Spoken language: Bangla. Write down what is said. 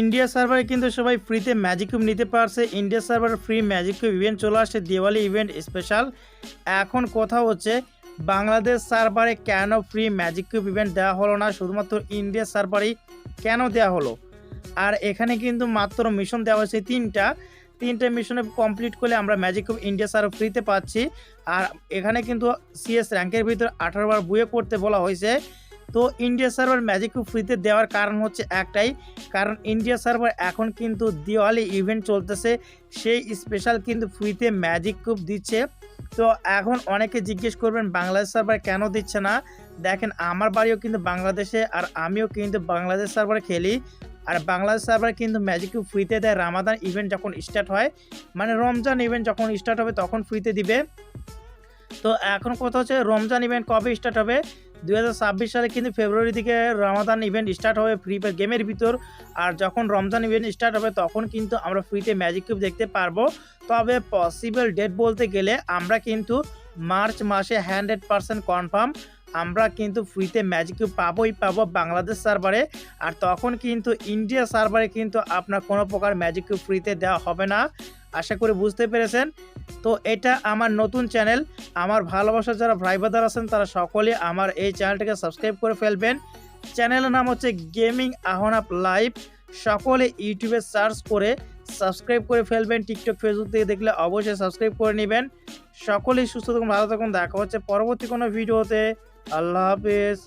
ইন্ডিয়া সার্ভারে কিন্তু সবাই ফ্রিতে ম্যাজিক কিউব নিতে পারছে। ইন্ডিয়া সার্ভারে ফ্রি ম্যাজিক কিউব ইভেন্ট চলে আসছে দিওয়ালি ইভেন্ট স্পেশাল এখন কথা হচ্ছে, বাংলাদেশ সার্ভারে কেন ফ্রি ম্যাজিক কিউব ইভেন্ট দেওয়া হলো না? শুধুমাত্র ইন্ডিয়া সার্ভারেই কেন দেওয়া হলো? আর এখানে কিন্তু মাত্র মিশন দেওয়া হয়েছে তিনটা। তিনটে মিশনে কমপ্লিট করলে আমরা ম্যাজিক কিউব ইন্ডিয়া সার্ভার ফ্রিতে পাচ্ছি। আর এখানে কিন্তু সিএস র্যাঙ্কের ভিতর আঠারো বার বুয়ে করতে বলা হয়েছে। তো ইন্ডিয়া সার্ভার ম্যাজিক কিউব ফ্রিতে দেওয়ার কারণ হচ্ছে একটাই, কারণ ইন্ডিয়া সার্ভার এখন কিন্তু দিওয়ালি ইভেন্ট চলতেছে, সেই স্পেশাল কিন্তু ফ্রিতে ম্যাজিক কিউব দিচ্ছে। তো এখন অনেকে জিজ্ঞেস করবেন, বাংলাদেশ সার্ভার কেন দিচ্ছে না? দেখেন, আমার বাড়িও কিন্তু বাংলাদেশে আর আমিও কিন্তু বাংলাদেশ সার্ভারে খেলি। আর বাংলাদেশ সার্ভার কিন্তু ম্যাজিক কিউব ফ্রিতে দেয়। রামাদান ইভেন্ট যখন স্টার্ট হয় মানে রমজান ইভেন্ট যখন স্টার্ট হবে, তখন ফ্রিতে দিবে। তো এখন কথা হচ্ছে রমজান ইভেন্ট কবে স্টার্ট হবে? দু হাজার ছাব্বিশ সালে কিন্তু ফেব্রুয়ারি থেকে রমাদান ইভেন্ট স্টার্ট হবে ফ্রি ফায়ার গেমের ভিতর। আর যখন রমজান ইভেন্ট স্টার্ট হবে, তখন কিন্তু আমরা ফ্রিতে ম্যাজিক কিউব দেখতে পারব। তবে পসিবল ডেট বলতে গেলে আমরা কিন্তু মার্চ মাসে হান্ড্রেড পারসেন্ট কনফার্ম আমরা কিন্তু ফ্রিতে ম্যাজিক কিউব পাবোই, পাবো বাংলাদেশ সার্ভারে আর তখন কিন্তু ইন্ডিয়া সার্ভারে কিন্তু আপনার কোনো প্রকার ম্যাজিক কিউব ফ্রিতে দেওয়া হবে না। আশা করি বুঝতে পেরেছেন। তো এটা আমার নতুন চ্যানেল। আমার ভালোবাসার যারা ভাই আছেন, তারা সকলে আমার এই চ্যানেলটাকে সাবস্ক্রাইব করে ফেলবেন। চ্যানেলের নাম হচ্ছে গেমিং আহনাপ লাইভ সকলে ইউটিউবে সার্চ করে সাবস্ক্রাইব করে ফেলবেন। টিকটক ফেসবুক থেকে দেখলে অবশ্যই সাবস্ক্রাইব করে নেবেন। সকলেই সুস্থ থাকুন, ভালো থাকুন। দেখা হচ্ছে পরবর্তী কোনো ভিডিওতে। আল্লাহ হাফেজ।